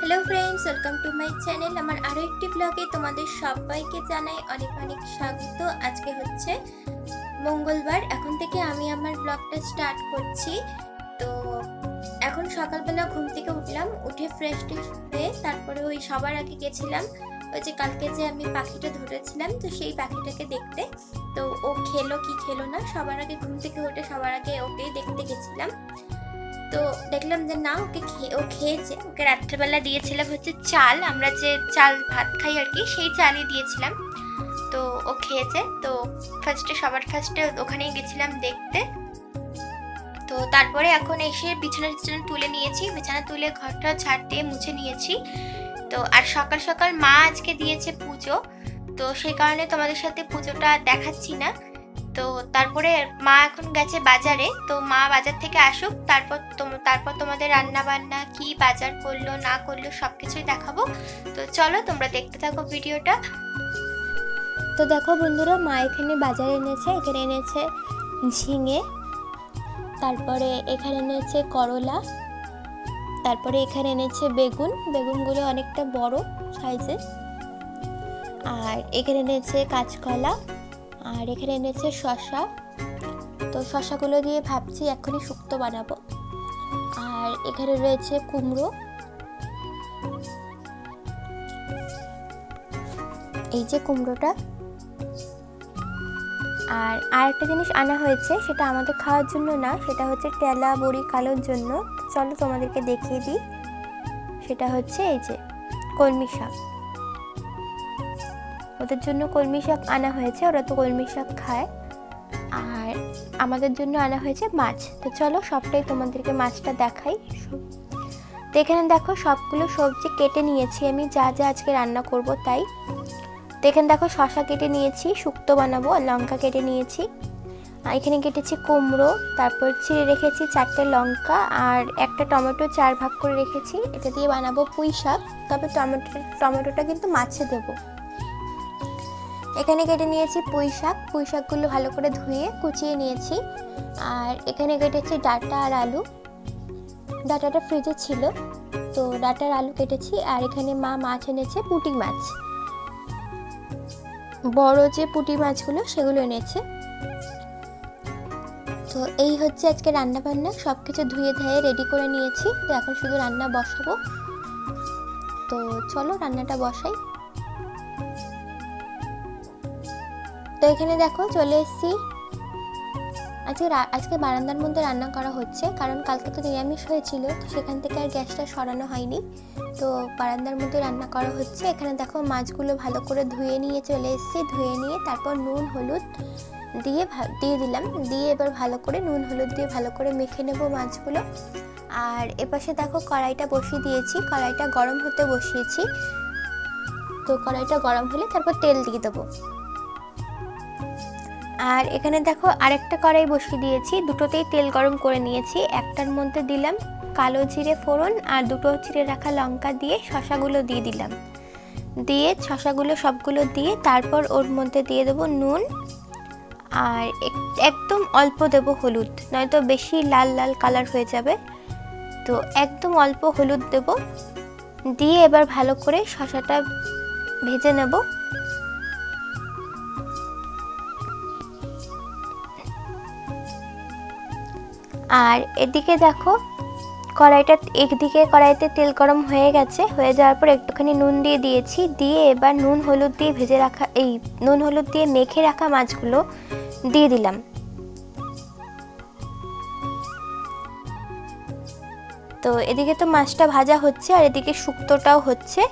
Hello friends welcome to my channel আমার আরও একটি ব্লগে তোমাদের সবাইকে জানাই অনেক অনেক স্বাগত। আজকে হচ্ছে মঙ্গলবার, এখন থেকে আমি আমার ব্লগটা স্টার্ট করছি। তো এখন সকালবেলা ঘুম থেকে উঠলাম, উঠে ফ্রেশ ট্রেশ হয়ে তারপরে ওই সবার আগে গেছিলাম। ওই যে কালকে যে আমি পাখিটা ধরেছিলাম, তো সেই পাখিটাকে দেখতে। তো ও খেলো কি খেলো না, সবার আগে ঘুম থেকে উঠে সবার আগে ওকেই দেখতে গেছিলাম। তো দেখলাম যে না, ওকে খেয়ে ও খেয়েছে। ওকে রাত্রেবেলা দিয়েছিলাম হচ্ছে চাল। আমরা যে চাল ভাত খাই আর কি, সেই চালই দিয়েছিলাম। তো ও খেয়েছে। তো ফার্স্টে সবার ফার্স্টে ওখানেই গেছিলাম দেখতে। তো তারপরে এখন এসে বিছানা টিছানা তুলে নিয়েছি। বিছানা তুলে ঘরটা ঝাড় দিয়ে মুছে নিয়েছি। তো আর সকাল সকাল মা আজকে দিয়েছে পুজো। তো সেই কারণে তোমাদের সাথে পুজোটা দেখাচ্ছি না। তো তারপরে মা এখন গেছে বাজারে, তো মা বাজার থেকে আসুক, তারপর তারপর তোমাদের রান্না বান্না কি বাজার করল, না করল সব কিছুই দেখাবো। তো চলো তোমরা দেখতে থাকো ভিডিওটা। তো দেখো বন্ধুরা, মা এখানে বাজারে এনেছে, এখানে এনেছে ঝিঙে, তারপরে এখানে এনেছে করলা, তারপরে এখানে এনেছে বেগুন, বেগুনগুলো অনেকটা বড় সাইজের। আর এখানে এনেছে কাঁচকলা। আর এখানে এনেছে শশা তো শশাগুলো দিয়ে ভাবছি এখনই শুক্তো বানাবো। আর এখানে রয়েছে কুমড়ো। এই যে কুমড়োটা। আর আরেকটা জিনিস আনা হয়েছে, সেটা আমাদের খাওয়ার জন্য না, সেটা হচ্ছে টেলা বড়ি কালোর জন্য। চলো তোমাদেরকে দেখিয়ে দিই। সেটা হচ্ছে এই যে কলমি শাক। ওদের জন্য কলমি শাক আনা হয়েছে, ওরা তো কলমি শাক খায়। আর আমাদের জন্য আনা হয়েছে মাছ। তো চলো সবটাই তোমাদেরকে মাছটা দেখাই। তো এখানে দেখো সবগুলো সবজি কেটে নিয়েছি আমি, যা যা আজকে রান্না করব তাই। তো এখানে দেখো শশা কেটে নিয়েছি, শুক্তো বানাবো, আর লঙ্কা কেটে নিয়েছি। এখানে কেটেছি কুমড়ো, তারপর ছিঁড়ে রেখেছি চারটে লঙ্কা, আর একটা টমেটো চার ভাগ করে রেখেছি। এটা দিয়ে বানাবো পুঁই শাক, তবে টমেটো, টমেটোটা কিন্তু মাছে দেবো। এখানে কেটে নিয়েছি পুঁই শাক। পুঁই শাকগুলো ভালো করে ধুয়ে কুচিয়ে নিয়েছি। আর এখানে কেটেছি ডাটা আর আলু। ডাটাটা ফ্রিজে ছিল। তো ডাটার আলু কেটেছি। আর এখানে মা মাছ এনেছে পুঁটি মাছ। বড় যে পুঁটি মাছগুলো সেগুলো এনেছে। তো এই হচ্ছে আজকে রান্না বান্না সব কিছু ধুয়ে ধুয়ে রেডি করে নিয়েছি। তো এখন শুধু রান্না বসাবো। তো চলো রান্নাটা বসাই। তো এখানে দেখো চলে এসেছি। আজকে আজকে বারান্দার মধ্যে রান্না করা হচ্ছে, কারণ কালকে তো নিরামিষ হয়েছিল, তো সেখান থেকে আর গ্যাসটা সরানো হয়নি। তো বারান্দার মধ্যে রান্না করা হচ্ছে। এখানে দেখো মাছগুলো ভালো করে ধুয়ে নিয়ে চলে এসেছি। ধুয়ে নিয়ে তারপর নুন, হলুদ দিয়ে দিয়ে দিলাম। দিয়ে এবার ভালো করে নুন, হলুদ দিয়ে ভালো করে মেখে নেব মাছগুলো। আর এপাশে দেখো কড়াইটা বসিয়ে দিয়েছি। কড়াইটা গরম হতে বসিয়েছি। তো কড়াইটা গরম হলে তারপর তেল দিয়ে দেবো। আর এখানে দেখো আরেকটা কড়াই বসিয়ে দিয়েছি। দুটোতেই তেল গরম করে নিয়েছি। একটার মধ্যে দিলাম কালো জিরে ফোড়ন আর দুটো চিড়ে রাখা লঙ্কা দিয়ে শশাগুলো দিয়ে দিলাম। দিয়ে শশাগুলো সবগুলো দিয়ে তারপর ওর মধ্যে দিয়ে দেবো নুন আর এক- একদম অল্প দেবো হলুদ, নয়তো বেশি লাল লাল কালার হয়ে যাবে। তো একদম অল্প হলুদ দেব। দিয়ে এবার ভালো করে শশাটা ভেজে নেব। আর এদিকে দেখো, কড়াইটা একদিকে কড়াইতে তেল গরম হয়ে গেছে, হয়ে যাওয়ার পর একটুখানি নুন দিয়ে দিয়েছি, দিয়ে এবার নুন হলুদ দিয়ে ভেজে রাখা, এই নুন হলুদ দিয়ে মেখে রাখা মাছগুলো দিয়ে দিলাম। তো এদিকে তো মাছটা ভাজা হচ্ছে, আর এদিকে শুক্তোটাও হচ্ছে।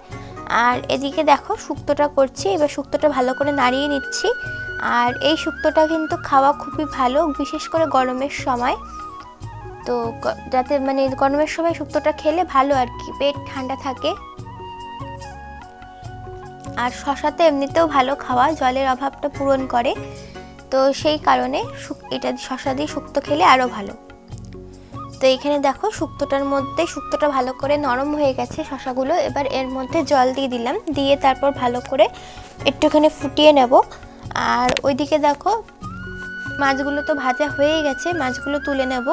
আর এদিকে দেখো, শুক্তোটা করছি, এবার শুক্তোটা ভালো করে নাড়িয়ে নিচ্ছি। আর এই শুক্তোটা কিন্তু খাওয়া খুবই ভালো, বিশেষ করে গরমের সময়। তো যাতে মানে গরমের সময় শুক্তোটা খেলে ভালো আর কি, পেট ঠান্ডা থাকে। আর শশাতে এমনিতেও ভালো খাওয়া, জলের অভাবটা পূরণ করে। তো সেই কারণে এটা শশা দিয়ে শুক্তো খেলে আরও ভালো। তো এখানে দেখো শুক্তোটার মধ্যে, শুক্তোটা ভালো করে নরম হয়ে গেছে শশাগুলো। এবার এর মধ্যে জল দিয়ে দিলাম। দিয়ে তারপর ভালো করে একটুখানি ফুটিয়ে নেব। আর ওইদিকে দেখো মাছগুলো তো ভাজা হয়ে গেছে, মাছগুলো তুলে নেব।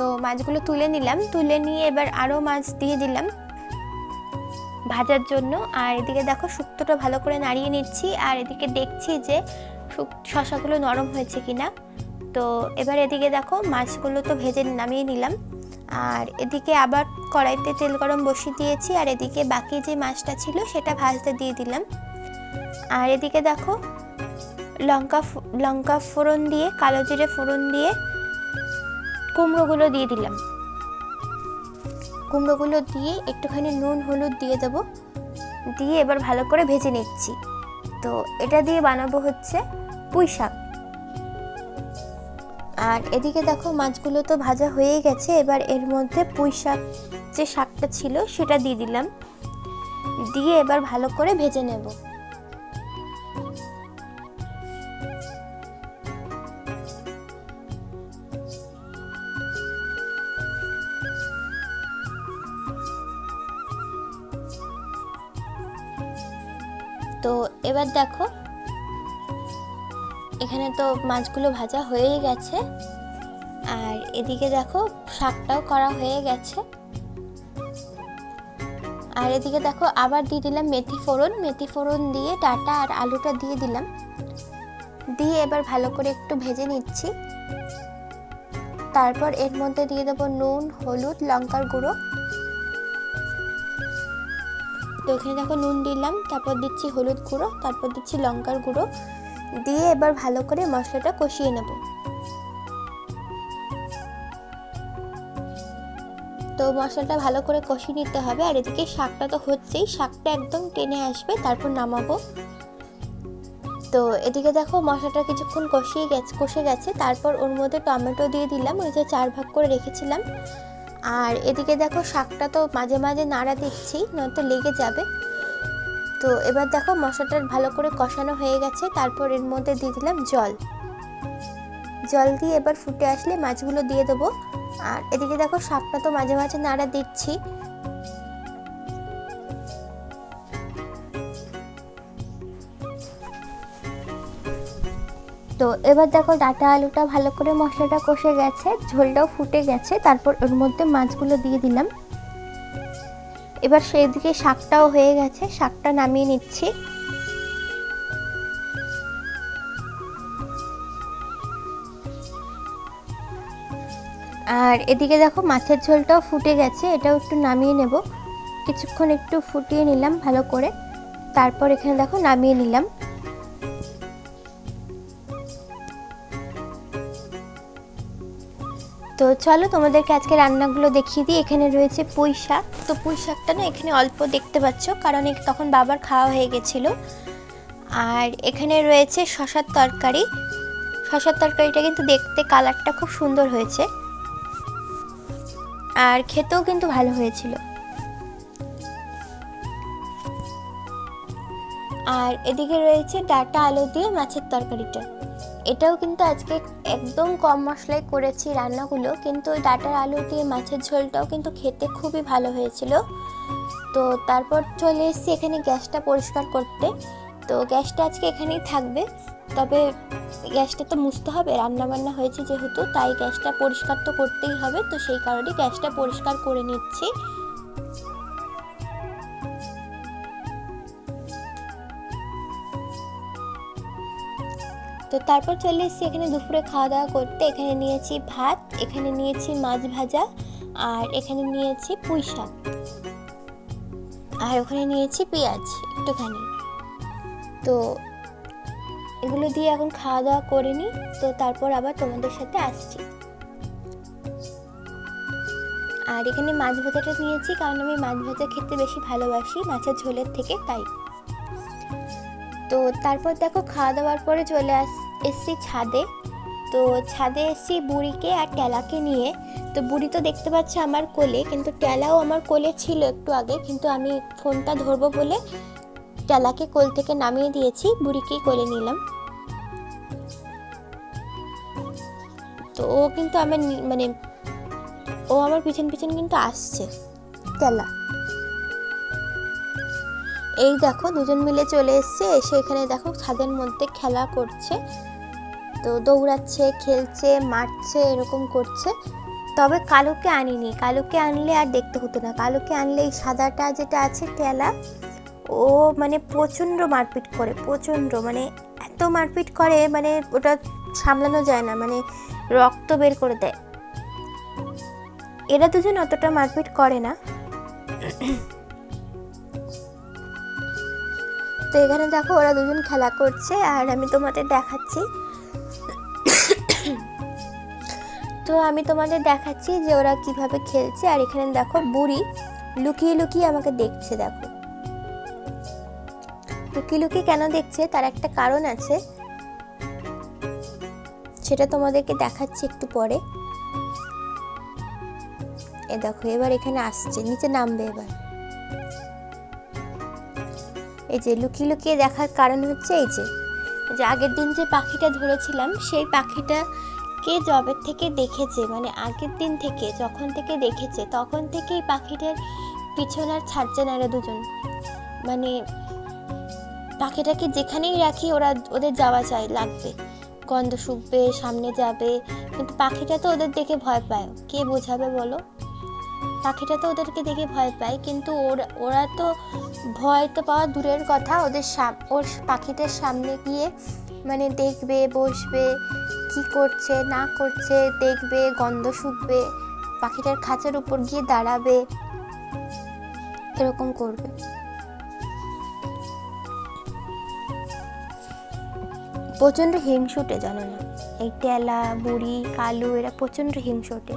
তো মাছগুলো তুলে নিলাম। তুলে নিয়ে এবার আরও মাছ দিয়ে দিলাম ভাজার জন্য। আর এদিকে দেখো শুক্তোটা ভালো করে নাড়িয়ে নিচ্ছি। আর এদিকে দেখছি যে শশাগুলো নরম হয়েছে কিনা। তো এবার এদিকে দেখো মাছগুলো তো ভেজে নামিয়ে নিলাম। আর এদিকে আবার কড়াইতে তেল গরম বসিয়ে দিয়েছি। আর এদিকে বাকি যে মাছটা ছিল সেটা ভাজতে দিয়ে দিলাম। আর এদিকে দেখো লঙ্কা লঙ্কা ফোড়ন দিয়ে, কালো জিরে ফোড়ন দিয়ে কুমড়োগুলো দিয়ে দিলাম। কুমড়োগুলো দিয়ে একটুখানি নুন, হলুদ দিয়ে দেবো। দিয়ে এবার ভালো করে ভেজে নিচ্ছি। তো এটা দিয়ে বানাবো হচ্ছে পুঁই শাক। আর এদিকে দেখো মাছগুলো তো ভাজা হয়েই গেছে। এবার এর মধ্যে পুঁই শাক যে শাকটা ছিল সেটা দিয়ে দিলাম। দিয়ে এবার ভালো করে ভেজে নেব। এবার দেখো। এখানে তো মাছগুলো ভাজা হয়েই গেছে। আর এদিকে দেখো, শাকটাও করা হয়ে গেছে। আর এদিকে দেখো, আবার দিয়ে দিলাম মেথি ফোড়ন। মেথি ফোড়ন দিয়ে ডাটা আর আলুটা দিয়ে দিলাম। দিয়ে এবার ভালো করে একটু ভেজে নিচ্ছি। তারপর এর মধ্যে দিয়ে দেবো নুন, হলুদ, লঙ্কার গুঁড়ো। তো এখানে দেখো নুন দিলাম, তারপর দিচ্ছি হলুদ গুঁড়ো, তারপর দিচ্ছি লঙ্কার গুঁড়ো। দিয়ে এবার ভালো করে মশলাটা কষিয়ে নেব। তো মশলাটা ভালো করে কষিয়ে নিতে হবে, আর এদিকে শাকটা তো হচ্ছেই, শাকটা একদম টেনে আসবে, তারপর নামাবো। তো এদিকে দেখো মশলাটা কিছুক্ষণ কষিয়ে গেছে, কষে গেছে, তারপর ওর মধ্যে টমেটো দিয়ে দিলাম, ওই যে চার ভাগ করে রেখেছিলাম। আর এদিকে দেখো শাকটা তো মাঝে মাঝে নাড়া দিচ্ছি, নয়তো লেগে যাবে। তো এবার দেখো মশলাটা ভালো করে কষানো হয়ে গেছে, তারপর এর মধ্যে দিয়ে দিলাম জল। জল দিয়ে এবার ফুটে আসলে মাছগুলো দিয়ে দেবো। আর এদিকে দেখো শাকটা তো মাঝে মাঝে নাড়া দিচ্ছি তো এবার দেখো ডাটা আলুটা ভালো করে মশলাটা কষে গেছে, ঝোলটাও ফুটে গেছে, তারপর ওর মধ্যে মাছগুলো দিয়ে দিলাম। এবার সেই দিকে শাকটাও হয়ে গেছে, শাকটা নামিয়ে নিচ্ছি। আর এদিকে দেখো মাছের ঝোলটাও ফুটে গেছে, এটাও একটু নামিয়ে নেব। কিছুক্ষণ একটু ফুটিয়ে নিলাম ভালো করে। তারপর এখানে দেখো নামিয়ে নিলাম। তো চলো তোমাদেরকে আজকে রান্নাগুলো দেখিয়ে দিই। এখানে রয়েছে পুঁই শাক। তো পুঁই শাকটা না এখানে অল্প দেখতে পাচ্ছ, কারণ তখন বাবার খাওয়া হয়ে গেছিল। আর এখানে রয়েছে শশার তরকারি। শশার তরকারিটা কিন্তু দেখতে কালারটা খুব সুন্দর হয়েছে। আর খেতেও কিন্তু ভালো হয়েছিল। আর এদিকে রয়েছে ডাটা আলু দিয়ে মাছের তরকারিটা। এটাও কিন্তু আজকে একদম কম মশলায় করেছি রান্নাগুলো, কিন্তু ওই ডাটার আলু দিয়ে মাছের ঝোলটাও কিন্তু খেতে খুবই ভালো হয়েছিল। তো তারপর চলে এসেছি এখানে গ্যাসটা পরিষ্কার করতে। তো গ্যাসটা আজকে এখানেই থাকবে। তবে গ্যাসটা তো মুছতে হবে রান্না বান্না হয়েছে যেহেতু, তাই গ্যাসটা পরিষ্কার তো করতেই হবে। তো সেই কারণে গ্যাসটা পরিষ্কার করে নিচ্ছি। তো তারপর চলে এসেছি এখানে দুপুরে খাওয়া দাওয়া করতে। এখানে নিয়েছি ভাত, এখানে নিয়েছি মাছ ভাজা, আর এখানে নিয়েছি পুঁই শাক। আর ওখানে নিয়েছি পেঁয়াজ একটুখানি। তো এগুলো দিয়ে এখন খাওয়া দাওয়া করে নিই। তো তারপর আবার তোমাদের সাথে আসছি। আর এখানে মাছ ভাজাটা নিয়েছি, কারণ আমি মাছ ভাজা খেতে বেশি ভালোবাসি মাছের ঝোলের থেকে, তাই। তো তারপর দেখো খাওয়া দাওয়ার পরে চলে আস, এসছি ছাদে। তো ছাদে এসছি বুড়িকে আর টেলাকে নিয়ে। তো বুড়ি তো দেখতে পাচ্ছে আমার কোলে, কিন্তু টেলাও আমার কোলে ছিল একটু আগে, কিন্তু আমি ফোনটা ধরবো বলে টেলাকে কোল থেকে নামিয়ে দিয়েছি, বুড়িকেই কোলে নিলাম। তো ও কিন্তু আমার মানে ও আমার পিছন পিছন কিন্তু আসছে টেলা এই দেখো, দুজন মিলে চলে এসছে। এসে এখানে দেখো, ছাদের মধ্যে খেলা করছে। তো দৌড়াচ্ছে, খেলছে, মারছে, এরকম করছে। তবে কালোকে আনিনি। কালোকে আনলে আর দেখতে হতো না। কালোকে আনলে এই সাদাটা যেটা আছে টেলা ও মানে প্রচণ্ড মারপিট করে, প্রচণ্ড। মানে এত মারপিট করে মানে ওটা সামলানো যায় না মানে রক্ত বের করে দেয়। এরা দুজন অতটা মারপিট করে না। তো এখানে দেখো ওরা দুজন খেলা করছে, আর আমি তোমাদের দেখাচ্ছি। তো আমি তোমাদের দেখাচ্ছি যে ওরা কীভাবে খেলছে, আর এখানে দেখো বুড়ি লুকিয়ে লুকিয়ে আমাকে দেখছে, দেখো। লুকিয়ে লুকিয়ে কেন দেখছে, তার একটা কারণ আছে। সেটা তোমাদেরকে দেখাচ্ছি একটু পরে। এ দেখো, এবার এখানে আসছে, নিচে নামবে এবার। এই যে লুকিয়ে লুকিয়ে দেখার কারণ হচ্ছে এই যে যে আগের দিন যে পাখিটা ধরেছিলাম, সেই পাখিটাকে জবের থেকে দেখেছে মানে আগের দিন থেকে, যখন থেকে দেখেছে, তখন থেকেই পাখিটার পিছন আর ছাড়ছে না এরা দুজন। মানে পাখিটাকে যেখানেই রাখি ওরা ওদের যাওয়া চাই, লাগবে। গন্ধ শুকবে, সামনে যাবে, কিন্তু পাখিটা তো ওদের দেখে ভয় পায়। কে বোঝাবে বলো? পাখিটা তো ওদেরকে দেখে ভয় পায়, কিন্তু ওরা ওরা তো ভয় তো পাওয়া দূরের কথা। ওদের সাম, ওর পাখিটার সামনে গিয়ে মানে দেখবে, বসবে, কি করছে, না করছে, দেখবে, গন্ধ শুকবে, পাখিটার খাঁচার উপর গিয়ে দাঁড়াবে, এরকম করবে। প্রচণ্ড হিংসুটে জানো না এই টেলা, বুড়ি, কালু, এরা প্রচণ্ড হিংসুটে।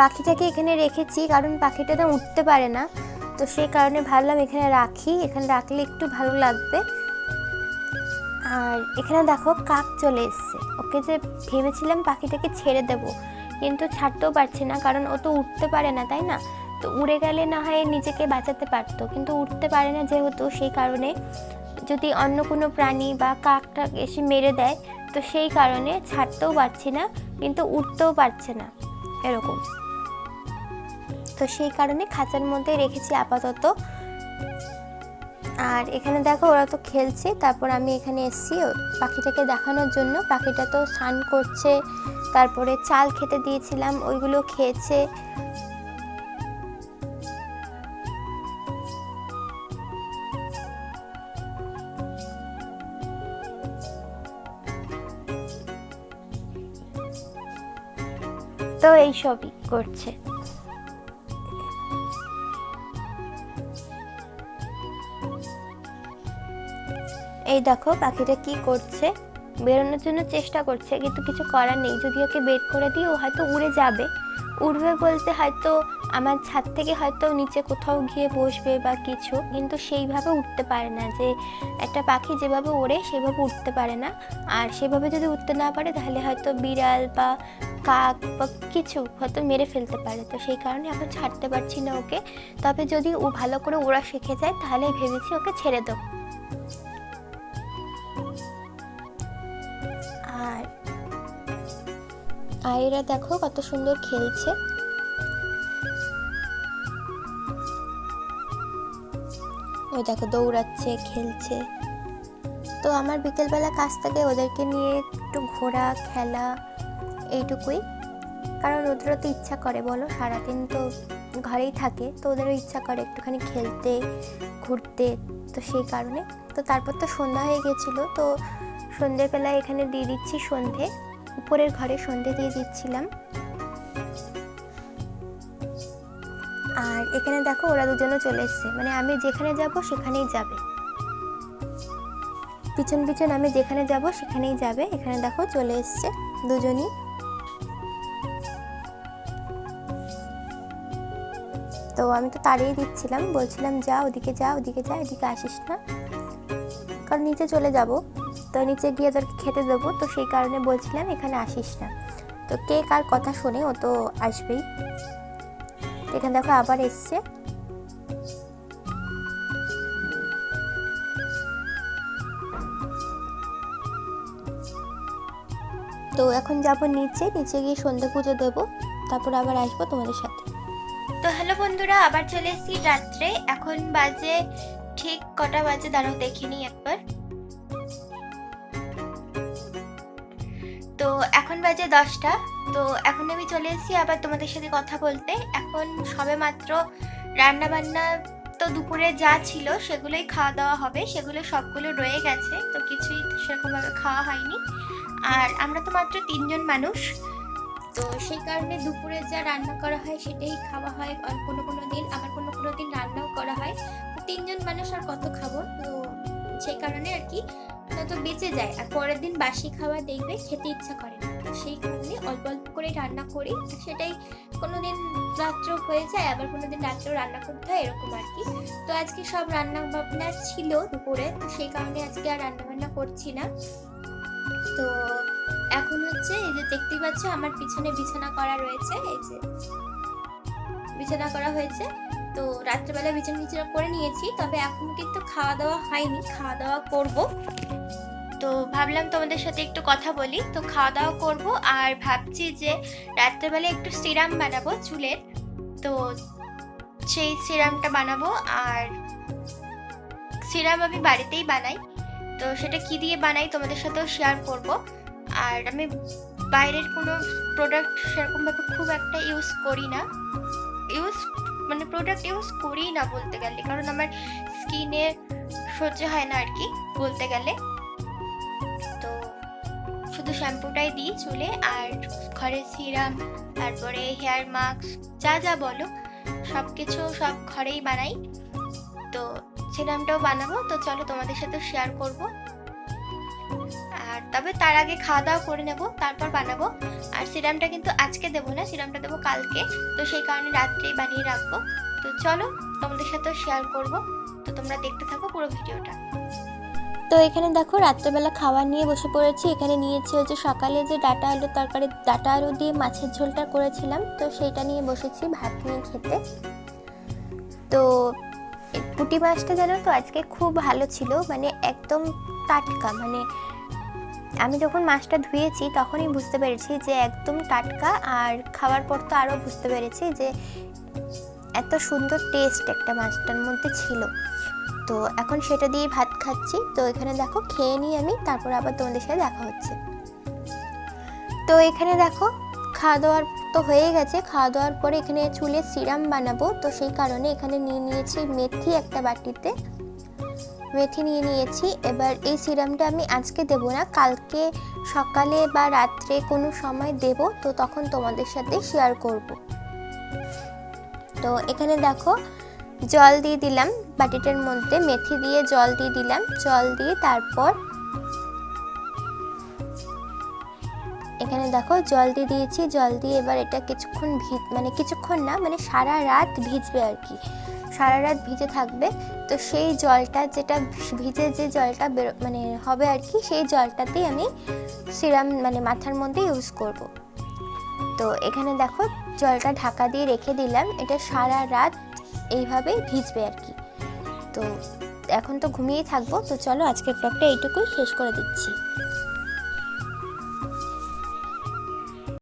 পাখিটাকে এখানে রেখেছি, কারণ পাখিটা তো উঠতে পারে না। তো সেই কারণে ভাবলাম এখানে রাখি, এখানে রাখলে একটু ভালো লাগবে। আর এখানে দেখো কাক চলে এসছে। ওকে যে ভেবেছিলাম পাখিটাকে ছেড়ে দেব, কিন্তু ছাড়তেও পারছি না, কারণ ও তো উঠতে পারে না, তাই না? তো উড়ে গেলে না হয় নিজেকে বাঁচাতে পারতো, কিন্তু উঠতে পারে না যেহেতু, সেই কারণে যদি অন্য কোনো প্রাণী বা কাকটা এসে মেরে দেয়, তো সেই কারণে ছাড়তেও পারছি না, কিন্তু উঠতেও পারছে না, এরকম। তো সেই কারণে খাঁচার মধ্যে রেখেছি আপাতত। আর এখানে দেখো ওরা তো খেলছে, তারপর আমি এখানে এসেছি পাখিটাকে দেখানোর জন্য। পাখিটা তো স্নান করছে, তারপরে চাল খেতে দিয়েছিলাম, ওইগুলো খেয়েছে। তো এইসবই করছে। এই দেখো, পাখিটা কি করছে? বেরোনোর জন্য চেষ্টা করছে, কিন্তু কিছু করার নেই। যদি ওকে বের করে দিই, ও হয়তো উড়ে যাবে। উড়বে বলতে হয়তো আমার ছাদ থেকে হয়তো নিচে কোথাও গিয়ে বসবে বা কিছু, কিন্তু সেইভাবে উঠতে পারে না যে একটা পাখি যেভাবে ওড়ে, সেভাবে উঠতে পারে না। আর সেভাবে যদি উঠতে না পারে, তাহলে হয়তো বিড়াল বা কাক বা কিছু হয়তো মেরে ফেলতে পারে। তো সেই কারণে এখন ছাড়তে পারছি না ওকে। তবে যদি ও ভালো করে ওড়া শিখে যায় তাহলে ভেবেছি ওকে ছেড়ে দেবো। এরা দেখো কত সুন্দর খেলছে। ওই দেখো দৌড়াচ্ছে, খেলছে। তো আমার বিকেলবেলা কাজ থেকে, ওদেরকে নিয়ে একটু ঘোরা, খেলা, এইটুকুই। কারণ ওদেরও তো ইচ্ছা করে, বলো। সারাদিন তো ঘরেই থাকে, তো ওদেরও ইচ্ছা করে একটুখানি খেলতে, ঘুরতে, তো সেই কারণে। তো তারপর তো সন্ধ্যা হয়ে গেছিল, তো সন্ধ্যেবেলায় এখানে দিয়ে দিচ্ছি সন্ধে। উপরের ঘরে সন্ধে দিয়ে দিচ্ছিলাম। আর এখানে দেখো ওরা দুজনে চলে এসছে। মানে আমি যেখানে যাব সেখানেই যাবে। পিছন পিছন আমি যেখানে যাব সেখানেই যাবে। এখানে দেখো চলে এসছে দুজনই। তো আমি তো তাড়িয়ে দিচ্ছিলাম। বলছিলাম, যা, ওদিকে যা ওদিকে যা, এদিকে আসিস না। কারণ নিচে চলে যাব। তো নিচে গিয়ে তোর খেতে দেবো। তো সেই কারণে বলছিলাম, এখানে আসিস না। তো কে কার কথা শোনে, ও তো আসবেই। এখানে দেখো আবার এসছে। তো এখন যাব নিচে নিচে গিয়ে সন্ধে পুজো দেবো। তারপর আবার আসব তোমাদের সাথে। তো হ্যালো বন্ধুরা, আবার চলে এসেছি রাত্রে। এখন বাজে ঠিক কটা বাজে, দাঁড়াও দেখিনি একবার। তো এখন বাজে দশটা। তো এখন আমি চলে এসেছি আবার তোমাদের সাথে কথা বলতে। এখন সবে মাত্র রান্না বান্না তো দুপুরে যা ছিল সেগুলোই খাওয়া দাওয়া হবে, সেগুলো সবগুলো রয়ে গেছে, তো কিছুই সেরকমভাবে খাওয়া হয়নি। আর আমরা তো মাত্র তিনজন মানুষ। তো সেই কারণে দুপুরে যা রান্না করা হয় সেটাই খাওয়া হয়, আর কোনো কোনো দিন, আবার কোনো কোনো দিন রান্নাও করা হয়। তো তিনজন মানুষ আর কত খাব? তো সেই কারণে আর কি তো বেঁচে যায়। আর পরের দিন বাসি খাবার দেখবে খেতে ইচ্ছা করে না। তো সেই কারণে অল্প অল্প করে রান্না করি। সেটাই কোনোদিন রাত্র হয়ে যায়, আবার কোনোদিন রাত্রেও রান্না করতে হয়, এরকম আর কি। তো আজকে সব রান্না বান্না ছিল দুপুরে। তো সেই কারণে আজকে আর রান্না বান্না করছি না। তো এখন হচ্ছে এই যে দেখতেই পাচ্ছ আমার পিছনে বিছানা করা রয়েছে। এই যে বিছানা করা হয়েছে। তো রাত্রেবেলা বিছানা বিছানা করে নিয়েছি, তবে এখন কিন্তু খাওয়া দাওয়া হয়নি খাওয়া দাওয়া করব। তো ভাবলাম তোমাদের সাথে একটু কথা বলি। তো খাওয়া দাওয়া করব আর ভাবছি যে রাত্রেবেলা একটু সিরাম বানাবো চুলের। তো সেই সিরামটা বানাবো আর সিরাম আমি বাড়িতেই বানাই। তো সেটা কি দিয়ে বানাই তোমাদের সাথেও শেয়ার করব। আর আমি বাইরের কোনো প্রোডাক্ট সেরকমভাবে খুব একটা ইউজ করি না। ইউজ মানে প্রোডাক্ট ইউজ করি না বলতে গেলে। কারণ আমার স্কিনে সহ্য হয় না আর কি বলতে গেলে। তো শুধু শ্যাম্পুটাই দিই চুলে আর ঘরে সিরাম তারপরে হেয়ার মাস্ক যা যা বলো সব কিছু সব ঘরেই বানাই। তো সিরামটাও বানাবো। তো চলো তোমাদের সাথে শেয়ার করব। তবে তার আগে খাওয়া দাওয়া করে নেব, তারপর বানাবো। আর সিরামটা কিন্তু আজকে দেবো না, সিরামটা দেবো কালকে। তো সেই কারণে রাত্রেই বানিয়ে রাখব। তো চলো, তোমাদের সাথেও শেয়ার করব। তো তোমরা দেখতে থাকো পুরো ভিডিওটা। তো এখানে দেখো, রাত্রেবেলা খাবার নিয়ে বসে পড়েছি। এখানে নিয়েছি হচ্ছে সকালে যে ডাটা আলু তরকারি, ডাটা আলু দিয়ে মাছের ঝোলটা করেছিলাম। তো সেইটা নিয়ে বসেছি ভাত নিয়ে খেতে। তো পুঁটি মাছটা জানো তো, আজকে খুব ভালো ছিল। মানে একদম টাটকা মানে আমি যখন মাছটা ধুয়েছি, তখনই বুঝতে পেরেছি যে একদম টাটকা আর খাওয়ার পর তো আরও বুঝতে পেরেছি যে এত সুন্দর টেস্ট একটা মাছটার মধ্যে ছিল। তো এখন সেটা দিয়ে ভাত খাচ্ছি। তো এখানে দেখো, খেয়ে নিই আমি তারপর আবার তোমাদের সাথে দেখা হচ্ছে। তো এখানে দেখো, খাওয়া দাওয়ার তো হয়ে গেছে। খাওয়া দাওয়ার পরে এখানে চুলে সিরাম বানাবো। তো সেই কারণে এখানে নিয়ে নিয়েছি মেথি একটা বাটিতে। মেথি নিয়ে নিয়েছি। এবার এই সিরামটা আমি আজকে দেব না, কালকে সকালে বা রাত্রে কোনো সময় দেব, তো তখন তোমাদের সাথে শেয়ার করব। তো এখানে দেখো, জল দিয়ে দিলাম, বাটিটার মধ্যে মেথি দিয়ে জল দিয়ে দিলাম, জল দিয়ে তারপর এখানে দেখো, জল দিয়ে দিয়েছি, জল দিয়ে এবার এটা কিছুক্ষণ ভিজ মানে কিছুক্ষণ না মানে সারা রাত ভিজবে আর কি। সারা রাত ভিজে থাকবে, তো সেই জলটা যেটা ভিজে যে জলটা বেরো মানে হবে আর কি, সেই জলটাতেই আমি সিরাম মানে মাথার মধ্যে ইউজ করব। তো এখানে দেখো জলটা ঢাকা দিয়ে রেখে দিলাম, এটা সারা রাত এইভাবে ভিজবে আর কি। তো এখন তো ঘুমিয়েই থাকব, তো চলো আজকের ব্লগটা এইটুকুই, শেষ করে দিচ্ছি।